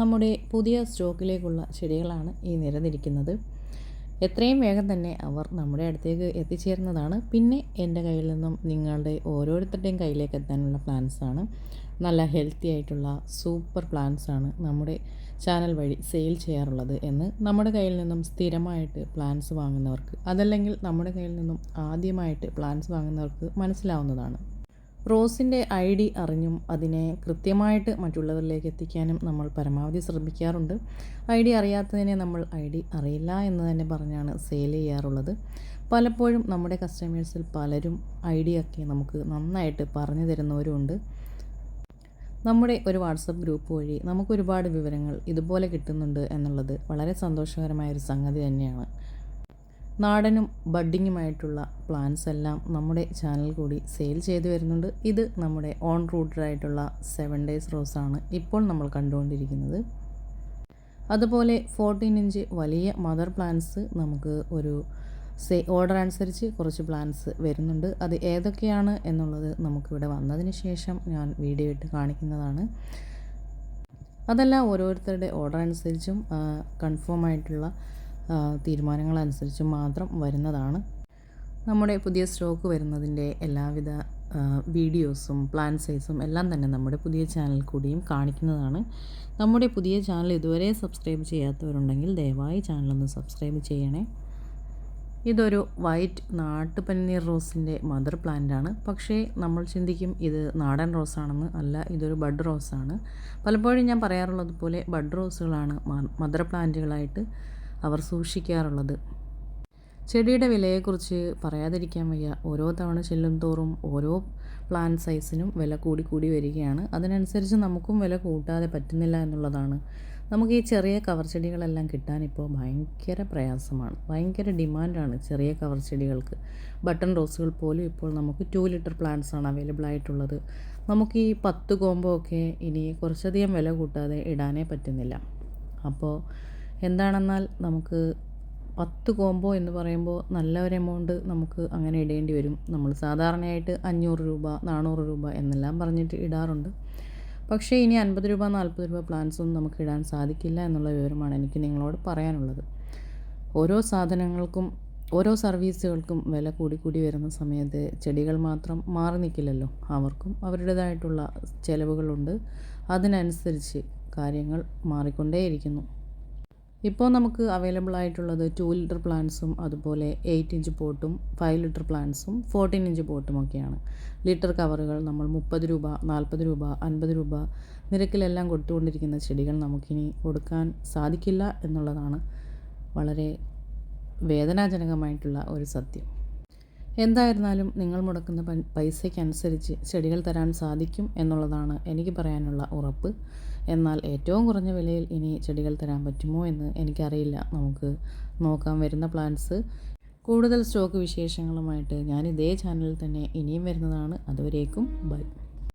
നമ്മുടെ പുതിയ സ്റ്റോക്കിലേക്കുള്ള ചെടികളാണ് ഈ നിരന്നിരിക്കുന്നത്. എത്രയും വേഗം തന്നെ അവർ നമ്മുടെ അടുത്തേക്ക് എത്തിച്ചേരുന്നതാണ്. പിന്നെ എന്റെ കയ്യിൽ നിന്നും നിങ്ങളുടെ ഓരോരുത്തരുടെയും കയ്യിലേക്ക് എത്താനുള്ള പ്ലാൻസാണ് നല്ല ഹെൽത്തി ആയിട്ടുള്ള സൂപ്പർ പ്ലാൻസാണ് നമ്മുടെ ചാനൽ വഴി സെയിൽ ചെയ്യാറുള്ളത് എന്ന് നമ്മുടെ കയ്യിൽ നിന്നും സ്ഥിരമായിട്ട് പ്ലാൻസ് വാങ്ങുന്നവർക്ക് അതല്ലെങ്കിൽ നമ്മുടെ കയ്യിൽ നിന്നും ആദ്യമായിട്ട് പ്ലാൻസ് വാങ്ങുന്നവർക്ക് മനസ്സിലാവുന്നതാണ്. റോസിന്റെ ഐ ഡി അറിഞ്ഞും അതിനെ കൃത്യമായിട്ട് മറ്റുള്ളവരിലേക്ക് എത്തിക്കാനും നമ്മൾ പരമാവധി ശ്രമിക്കാറുണ്ട്. ഐ ഡി അറിയാത്തതിനെ നമ്മൾ ഐ ഡി അറിയില്ല എന്ന് തന്നെ പറഞ്ഞാണ് സെയിൽ ചെയ്യാറുള്ളത്. പലപ്പോഴും നമ്മുടെ കസ്റ്റമേഴ്സിൽ പലരും ഐ ഡി ഒക്കെ നമുക്ക് നന്നായിട്ട് പറഞ്ഞു തരുന്നവരുമുണ്ട്. നമ്മുടെ ഒരു വാട്സപ്പ് ഗ്രൂപ്പ് വഴി നമുക്കൊരുപാട് വിവരങ്ങൾ ഇതുപോലെ കിട്ടുന്നുണ്ട് എന്നുള്ളത് വളരെ സന്തോഷകരമായ ഒരു സംഗതി തന്നെയാണ്. നാടനും ബഡ്ഡിങ്ങുമായിട്ടുള്ള പ്ലാന്റ്സ് എല്ലാം നമ്മുടെ ചാനൽ കൂടി സെയിൽ ചെയ്തു വരുന്നുണ്ട്. ഇത് നമ്മുടെ ഓൺ റൂട്ടഡായിട്ടുള്ള സെവൻ ഡേയ്സ് ആണ് ഇപ്പോൾ നമ്മൾ കണ്ടുകൊണ്ടിരിക്കുന്നത്. അതുപോലെ ഫോർട്ടീൻ ഇഞ്ച് വലിയ മദർ പ്ലാന്റ്സ് നമുക്ക് ഒരു സേ ഓർഡർ അനുസരിച്ച് കുറച്ച് പ്ലാൻസ് വരുന്നുണ്ട്. അത് ഏതൊക്കെയാണ് എന്നുള്ളത് നമുക്കിവിടെ വന്നതിന് ശേഷം ഞാൻ വീഡിയോ ഇട്ട് കാണിക്കുന്നതാണ്. അതെല്ലാം ഓരോരുത്തരുടെ ഓർഡർ അനുസരിച്ചും കൺഫേം ആയിട്ടുള്ള തീരുമാനങ്ങളനുസരിച്ചും മാത്രം വരുന്നതാണ്. നമ്മുടെ പുതിയ സ്റ്റോക്ക് വരുന്നതിന്റെ എല്ലാവിധ വീഡിയോസും പ്ലാൻ സൈസും എല്ലാം തന്നെ നമ്മുടെ പുതിയ ചാനൽ കൂടിയും കാണിക്കുന്നതാണ്. നമ്മുടെ പുതിയ ചാനൽ ഇതുവരെ സബ്സ്ക്രൈബ് ചെയ്യാത്തവരുണ്ടെങ്കിൽ ദയവായി ചാനലൊന്ന് സബ്സ്ക്രൈബ് ചെയ്യണേ. ഇതൊരു വൈറ്റ് നാട്ടുപന്നീർ റോസിന്റെ മദർ പ്ലാന്റാണ് പക്ഷേ നമ്മൾ ചിന്തിക്കും ഇത് നാടൻ റോസാണെന്ന് അല്ല ഇതൊരു ബഡ് റോസാണ് പലപ്പോഴും ഞാൻ പറയാറുള്ളതുപോലെ ബഡ് റോസുകളാണ് മദർ പ്ലാന്റുകളായിട്ട് അവർ സൂക്ഷിക്കാറുള്ളത്. ചെടിയുടെ വിലയെക്കുറിച്ച് പറയാതിരിക്കാൻ വയ്യ. ഓരോ തവണ ചെല്ലും തോറും ഓരോ പ്ലാൻ സൈസിനും വില കൂടി കൂടി വരികയാണ്. അതിനനുസരിച്ച് നമുക്കും വില കൂട്ടാതെ പറ്റുന്നില്ല എന്നുള്ളതാണ്. നമുക്ക് ഈ ചെറിയ കവർ ചെടികളെല്ലാം കിട്ടാനിപ്പോൾ ഭയങ്കര പ്രയാസമാണ്. ഭയങ്കര ഡിമാൻഡാണ് ചെറിയ കവർ ചെടികൾക്ക്. ബട്ടൺ റോസുകൾ പോലും ഇപ്പോൾ നമുക്ക് ടു ലിറ്റർ പ്ലാന്റ്സ് ആണ് അവൈലബിൾ ആയിട്ടുള്ളത്. നമുക്ക് ഈ പത്ത് കോമ്പോ ഒക്കെ ഇനി കുറച്ചധികം വില കൂട്ടാതെ ഇടാനേ പറ്റുന്നില്ല. അപ്പോൾ എന്താണെന്നാൽ നമുക്ക് പത്ത് കോംബോ എന്ന് പറയുമ്പോൾ നല്ല ഒരു എമൗണ്ട് നമുക്ക് അങ്ങനെ ഇടേണ്ടി വരും. നമ്മൾ സാധാരണയായിട്ട് അഞ്ഞൂറ് രൂപ നാനൂറ് രൂപ എന്നെല്ലാം പറഞ്ഞിട്ട് ഇടാറുണ്ട്. പക്ഷേ ഇനി അൻപത് രൂപ നാൽപ്പത് രൂപ പ്ലാൻസ് ഒന്നും നമുക്ക് ഇടാൻ സാധിക്കില്ല എന്നുള്ള വിവരമാണ് എനിക്ക് നിങ്ങളോട് പറയാനുള്ളത്. ഓരോ സാധനങ്ങൾക്കും ഓരോ സർവീസുകൾക്കും വില കൂടി കൂടി വരുന്ന സമയത്ത് ചെടികൾ മാത്രം മാറി നിൽക്കില്ലല്ലോ. അവർക്കും അവരുടേതായിട്ടുള്ള ചിലവുകളുണ്ട്. അതിനനുസരിച്ച് കാര്യങ്ങൾ മാറിക്കൊണ്ടേയിരിക്കുന്നു. ഇപ്പോൾ നമുക്ക് അവൈലബിൾ ആയിട്ടുള്ളത് ടു ലിറ്റർ പ്ലാന്റ്സും അതുപോലെ എയ്റ്റ് ഇഞ്ച് പോട്ടും ഫൈവ് ലിറ്റർ പ്ലാന്റ്സും ഫോർട്ടീൻ ഇഞ്ച് പോട്ടും ഒക്കെയാണ്. ലിറ്റർ കവറുകൾ നമ്മൾ മുപ്പത് രൂപ നാൽപ്പത് രൂപ അൻപത് രൂപ നിരക്കിലെല്ലാം കൊടുത്തുകൊണ്ടിരിക്കുന്ന ചെടികൾ നമുക്കിനി കൊടുക്കാൻ സാധിക്കില്ല എന്നുള്ളതാണ് വളരെ വേദനാജനകമായിട്ടുള്ള ഒരു സത്യം. എന്തായിരുന്നാലും നിങ്ങൾ മുടക്കുന്ന പൈസയ്ക്കനുസരിച്ച് ചെടികൾ തരാൻ സാധിക്കും എന്നുള്ളതാണ് എനിക്ക് പറയാനുള്ള ഉറപ്പ്. എന്നാൽ ഏറ്റവും കുറഞ്ഞ വിലയിൽ ഇനി ചെടികൾ തരാൻ പറ്റുമോ എന്ന് എനിക്കറിയില്ല. നമുക്ക് നോക്കാൻ വരുന്ന പ്ലാന്റ്സ്. കൂടുതൽ സ്റ്റോക്ക് വിശേഷങ്ങളുമായിട്ട് ഞാൻ ഇതേ ചാനലിൽ തന്നെ ഇനിയും വരുന്നതാണ്. അതുവരേക്കും ബൈ.